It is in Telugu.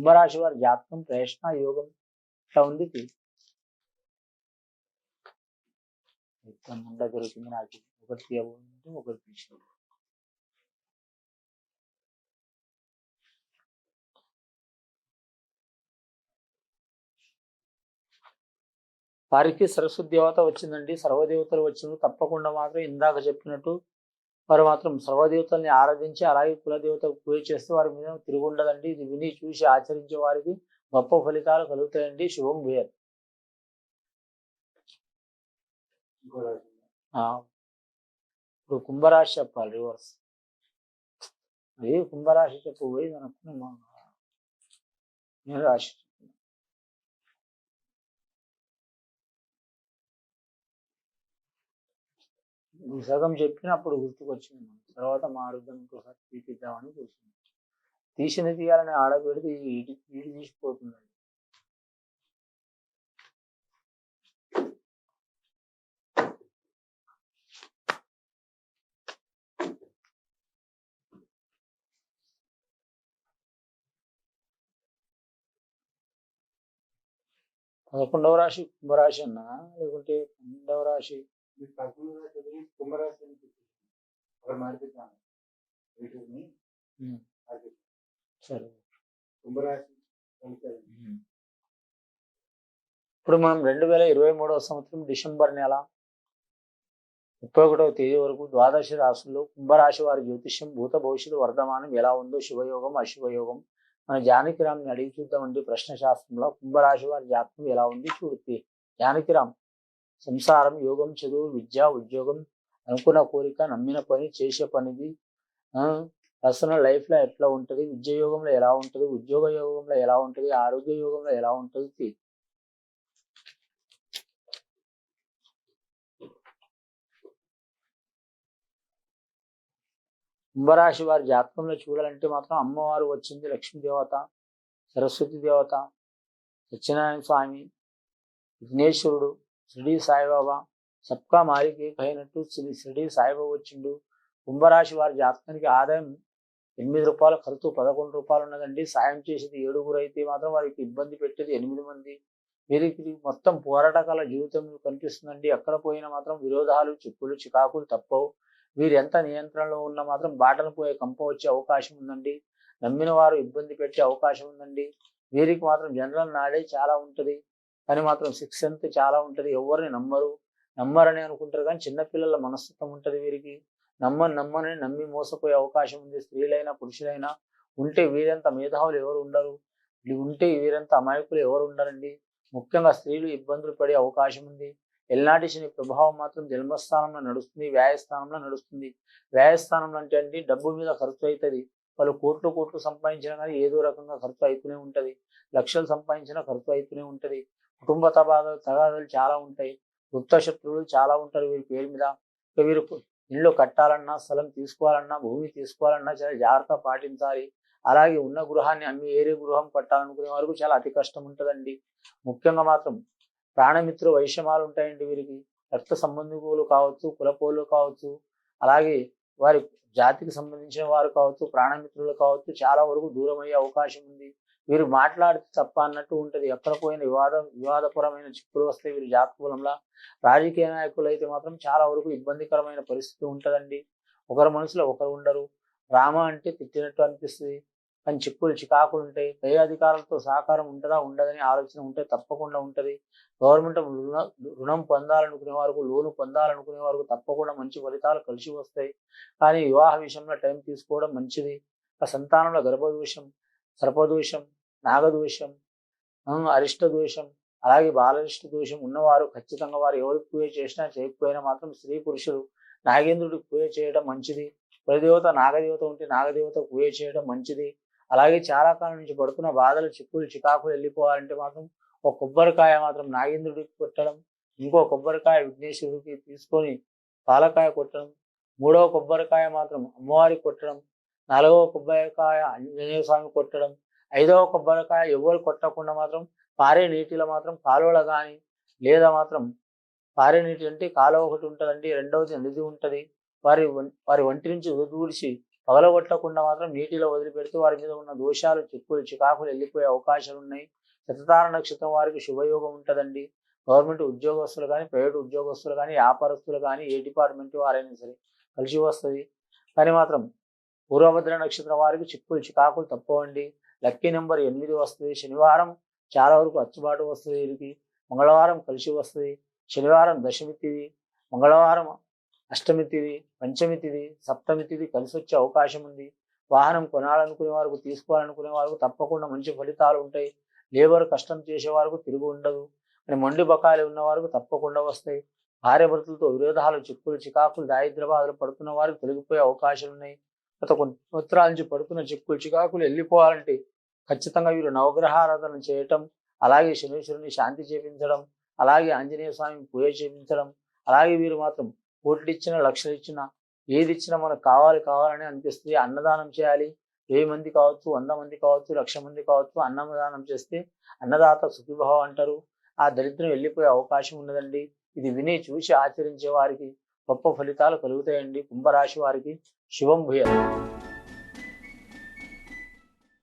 కుంభరాశి వారి జాతకం ప్రేషణ యోగం ఇట్లా ఉంది? ఇది. ముండ దొరికింది నాకు? ఒకటి తీయబోతుంటే ఒకటి తీసిన వారికి సరస్వతి దేవత వచ్చిందండి. సర్వదేవతలు వచ్చింది తప్పకుండా మాత్రం ఇందాక చెప్పినట్టు వారు మాత్రం సర్వదేవతల్ని ఆరాధించి అలాగే కులదేవతకు పూజ చేస్తే వారి మీద తిరుగుండదండి. ఇది విని చూసి ఆచరించే వారికి గొప్ప ఫలితాలు కలుగుతాయండి. శుభం భూయత్ ఆ, ఇప్పుడు కుంభరాశి చెప్పాలి రివర్స్. అది కుంభరాశి చెప్పు పోయి రాశి సగం చెప్పినప్పుడు గుర్తుకొచ్చింది మనం తర్వాత మారుద్దాం ఇంకోసారి తీపిద్దామని కూర్చుంది తీసింది తీయాలని ఆడబెడితే ఇది ఇటు ఇటు తీసిపోతుందండి. పదకొండవ రాశి కుంభరాశి అన్నా? లేకుంటే పన్నెండవ రాశి మీరు వదిలి కుంభరాశి అని మార్పిద్దాం. వీటిని. సరే. కుంభరాశి. ఇప్పుడు మనం రెండు వేల ఇరవై మూడవ సంవత్సరం డిసెంబర్ నెల ముప్పై ఒకటవ తేదీ వరకు ద్వాదశ రాశుల్లో కుంభరాశి వారి జ్యోతిష్యం భూత భవిష్యత్తు వర్ధమానం ఎలా ఉందో శుభయోగం అశుభయోగం మన జానకిరామ్ని అడిగి చూద్దామండి ప్రశ్న శాస్త్రంలో కుంభరాశి వారి జాతకం ఎలా ఉంది చూడుద్ది జానకిరామ్ సంసారం యోగం చదువు విద్య ఉద్యోగం అనుకున్న కోరిక నమ్మిన పని చేసే పనిది పర్సనల్ లైఫ్లో ఎట్లా ఉంటుంది విద్య యోగంలో ఎలా ఉంటుంది ఉద్యోగ యోగంలో ఎలా ఉంటుంది ఆరోగ్య యోగంలో ఎలా ఉంటుంది కుంభరాశి వారి జాతకంలో చూడాలంటే మాత్రం అమ్మవారు వచ్చింది లక్ష్మీ దేవత సరస్వతి దేవత సత్యనారాయణ స్వామి విఘ్నేశ్వరుడు షిరిడి సాయిబాబా. సబ్కా మాలికి అయినట్టు శ్రీ షిరిడి సాయిబాబా వచ్చిండు. కుంభరాశి వారి జాతకానికి ఆదాయం ఎనిమిది రూపాయల ఖర్చు పదకొండు రూపాయలు ఉన్నదండి. సాయం చేసేది ఏడుగురు అయితే మాత్రం వారికి ఇబ్బంది పెట్టేది ఎనిమిది మంది. వీరికి మొత్తం పోరాటకాల జీవితం కనిపిస్తుందండి. ఎక్కడ పోయినా మాత్రం విరోధాలు చిక్కులు చికాకులు తప్పవు. వీరు ఎంత నియంత్రణలో ఉన్నా మాత్రం బాటలు పోయే కంప వచ్చే అవకాశం ఉందండి. నమ్మిన వారు ఇబ్బంది పెట్టే అవకాశం ఉందండి. వీరికి మాత్రం జనరల్ నాలెడ్జ్ చాలా ఉంటుంది. కానీ మాత్రం సిక్స్ సెన్త్ చాలా ఉంటుంది. ఎవరిని నమ్మరు. నమ్మరని అనుకుంటారు కానీ చిన్నపిల్లల మనస్తత్వం ఉంటుంది వీరికి. నమ్మని నమ్మని నమ్మి మోసపోయే అవకాశం ఉంది. స్త్రీలైనా పురుషులైనా ఉంటే వీరంత మేధావులు ఎవరు ఉండరు. ఉంటే వీరంత అమాయకులు ఎవరు ఉండరండి. ముఖ్యంగా స్త్రీలు ఇబ్బందులు పడే అవకాశం ఉంది. ఎల్నాటి శని ప్రభావం మాత్రం జన్మస్థానంలో నడుస్తుంది. వ్యాయస్థానంలో నడుస్తుంది. వ్యాయస్థానంలో అంటే అండి డబ్బు మీద ఖర్చు అవుతుంది వాళ్ళు కోట్లు కోట్లు సంపాదించినా కానీ ఏదో రకంగా ఖర్చు అవుతూనే ఉంటుంది. లక్షలు సంపాదించినా ఖర్చు అవుతూనే ఉంటుంది. కుటుంబ తగాదాలు తగాదాలు చాలా ఉంటాయి. గుప్త శత్రువులు చాలా ఉంటారు వీరి పేరు మీద. వీరు ఇల్లు కట్టాలన్నా స్థలం తీసుకోవాలన్నా భూమి తీసుకోవాలన్నా చాలా జాగ్రత్త పాటించాలి. అలాగే ఉన్న గృహాన్ని అమ్మి వేరే గృహం కట్టాలనుకునే వరకు చాలా అతి కష్టం ఉంటుందండి. ముఖ్యంగా మాత్రం ప్రాణమిత్రు వైషమ్యాలు ఉంటాయండి వీరికి. రక్త సంబంధికులు కావచ్చు కులపోలు కావచ్చు అలాగే వారి జాతికి సంబంధించిన వారు కావచ్చు ప్రాణమిత్రులు కావచ్చు చాలా వరకు దూరం అయ్యే అవకాశం ఉంది. వీరు మాట్లాడితే తప్ప అన్నట్టు ఉంటుంది. ఎక్కడ పోయిన వివాద వివాదపరమైన చిక్కులు వస్తాయి వీరు జాతకులంలా. రాజకీయ నాయకులు అయితే మాత్రం చాలా వరకు ఇబ్బందికరమైన పరిస్థితి ఉంటుందండి. ఒకరి మనసులో ఒకరు ఉండరు. రామ అంటే తిట్టినట్టు అనిపిస్తుంది. కానీ చిక్కులు చికాకులు ఉంటాయి పై అధికారులతో సహకారం ఉంటుందా ఉండదని ఆలోచన ఉంటే తప్పకుండా ఉంటుంది. గవర్నమెంట్ రుణ రుణం పొందాలనుకునే వరకు లోను పొందాలనుకునే వరకు తప్పకుండా మంచి ఫలితాలు కలిసి వస్తాయి. కానీ వివాహ విషయంలో టైం తీసుకోవడం మంచిది. ఆ సంతానంలో గర్భదోషం సర్పదోషం నాగదోషం ఆ, అరిష్ట దోషం అలాగే బాలరిష్ట దోషం ఉన్నవారు ఖచ్చితంగా వారు ఎవరికి పూజ చేసినా చేయకపోయినా మాత్రం స్త్రీ పురుషులు నాగేంద్రుడికి పూజ చేయడం మంచిది. ప్రదేవత నాగదేవత ఉంటే నాగదేవత పూజ చేయడం మంచిది. అలాగే చాలా కాలం నుంచి పడుతున్న బాధలు చిక్కులు చికాకులు వెళ్ళిపోవాలంటే మాత్రం ఒక కొబ్బరికాయ మాత్రం నాగేంద్రుడికి కొట్టడం ఇంకో కొబ్బరికాయ విఘ్నేశ్వరుడికి తీసుకొని పాలకాయ కొట్టడం మూడవ కొబ్బరికాయ మాత్రం అమ్మవారికి కొట్టడం నాలుగవ కొబ్బరికాయ ఆంజనేయ స్వామి కొట్టడం ఐదవ కొబ్బరికాయ ఎవరు కొట్టకుండా మాత్రం పారే నీటిలో మాత్రం కాలువలో కానీ లేదా మాత్రం పారే నీటి అంటే కాలువ ఒకటి ఉంటుందండి రెండవది నది ఉంటుంది? వారి వం- వారి ఒంటి నుంచి ఉదూడిచి పగలగొట్టకుండా మాత్రం నీటిలో వదిలిపెడితే వారి మీద ఉన్న దోషాలు చిక్కులు చికాకులు వెళ్ళిపోయే అవకాశాలు ఉన్నాయి. శతతార నక్షత్రం వారికి శుభయోగం ఉంటుందండి. గవర్నమెంట్ ఉద్యోగస్తులు కానీ ప్రైవేట్ ఉద్యోగస్తులు కానీ వ్యాపారస్తులు కానీ ఏ డిపార్ట్మెంట్ వారైనా సరే కలిసి వస్తుంది. కానీ మాత్రం పూర్వభద్ర నక్షత్రం వారికి చిక్కులు చికాకులు తప్పవండి. లక్కీ నెంబర్ ఎనిమిది వస్తుంది శనివారం చాలా వరకు అచ్చుబాటు వస్తుంది వీరికి. మంగళవారం కలిసి వస్తుంది శనివారం దశమి తిది మంగళవారం అష్టమి తిది పంచమి తిది సప్తమి తిది కలిసి వచ్చే అవకాశం ఉంది. వాహనం కొనాలనుకునే వారికి తీసుకోవాలనుకునే వారికి తప్పకుండా మంచి ఫలితాలు ఉంటాయి. లేబర్ కష్టం చేసే వారికి తిరుగు ఉండదు. అని మొండి బకాయిలు ఉన్న వారికి తప్పకుండా వస్తాయి. భార్యభర్తలతో విరోధాలు చిక్కులు చికాకులు దారిద్ర బాధలు పడుతున్న వారికి తొలగిపోయే అవకాశాలు ఉన్నాయి. గత కొన్ని సంవత్సరాల నుంచి పడుతున్న చిక్కులు చికాకులు వెళ్ళిపోవాలంటే ఖచ్చితంగా వీరు నవగ్రహారాధన చేయటం అలాగే శనీశ్వరుని శాంతి చేపించడం అలాగే ఆంజనేయ స్వామి పూజ చేపించడం అలాగే వీరు మాత్రం కోట్లు ఇచ్చిన లక్షలు ఇచ్చినా ఏది ఇచ్చినా మనకు కావాలి కావాలని అనిపిస్తుంది అన్నదానం చేయాలి. వెయ్యి మంది కావచ్చు వంద మంది కావచ్చు లక్ష మంది కావచ్చు అన్నదానం చేస్తే అన్నదాత సుఖిభావ అంటారు. ఆ దరిద్రం వెళ్ళిపోయే అవకాశం ఉన్నదండి. ఇది విని చూసి ఆచరించే వారికి గొప్ప ఫలితాలు కలుగుతాయండి. కుంభరాశి వారికి శుభం భూయ.